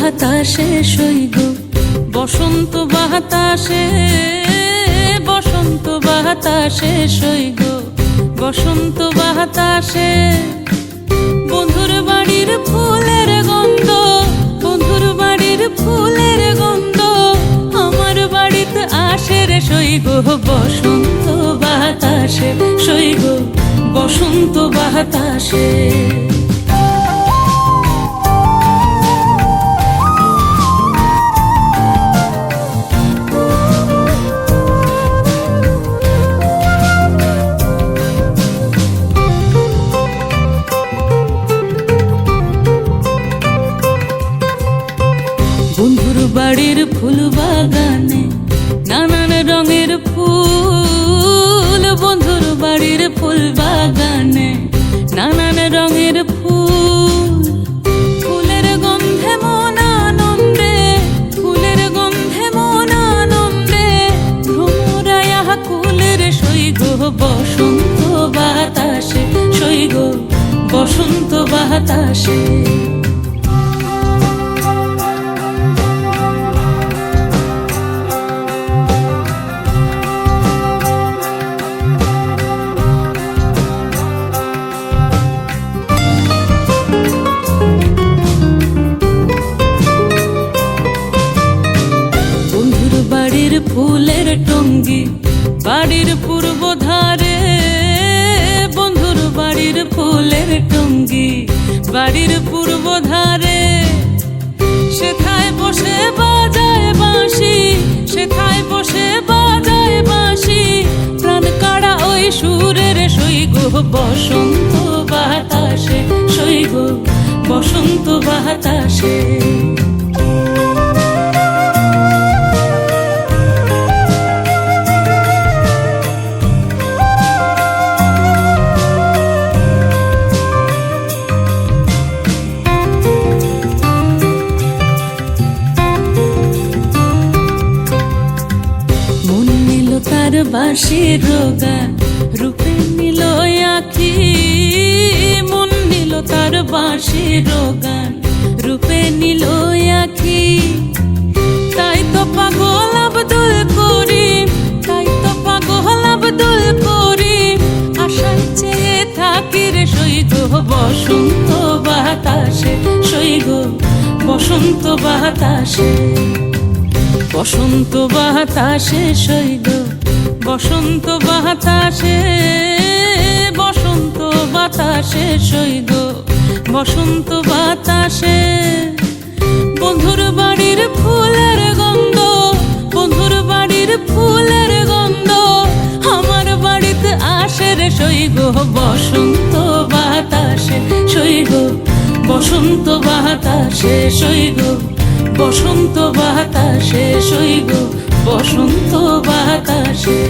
বাতাসে সইগ বসন্ত বাতাসে বসন্ত বাতাসে সইগ বসন্ত বাতাসে। বন্ধুর বাড়ির ফুলের গন্ধ, বন্ধুর বাড়ির ফুলের গন্ধ, আমার বাড়িতে আসে রে সইগ বসন্ত বাতাসে সইগ বসন্ত বাতাসে। বাড়ির ফুল বাগানে নানান রঙের ফুল, বন্ধুর বাড়ির ফুল বাগানে নানান রঙের ফুল। ফুলের গন্ধে মন আনন্দে, ফুলের গন্ধে মন আনন্দে, ভ্রমরায়া কুলের সৈগ বসন্ত বাতাসে সৈগ বসন্ত বাতাসে। বাড়ির ফুলের টঙ্গি, বাড়ির পূর্ব ধারে বন্ধুর বাড়ির ফুলের টঙ্গি, বাড়ির পূর্ব ধারে সেথায় বসে বাজায় বাঁশি, সেথায় বসে বাজায় বাঁশি, প্রাণ কাড়া ওই সুরের সৈগ বসন্ত বাতাসে সৈগ বসন্ত বাতাসে। তার বাঁশির গান রূপে নিল আখি, মন নিল তার বাঁশির গান রূপে নিল আখি, তাই তো পাগল আব্দুল করিম, তাই তো পাগল আব্দুল করিম। আশায় চেয়ে থাকি রে সৈগ বসন্ত বাতাসে সৈগ বসন্ত বাতাসে। বসন্ত বাতাসে সৈগ বসন্ত বাতাসে বসন্ত বাতাসে সৈগ বসন্ত বাতাসে, বন্ধুর বাড়ির ফুলের গন্ধ, বন্ধুর বাড়ির ফুলের গন্ধ, আমার বাড়িতে আসে রে সৈগ বসন্ত বাতাসে সৈগ বসন্ত বাতাসে সৈগ বসন্ত বাতাসে সৈগ বসন্ত বাতাসে।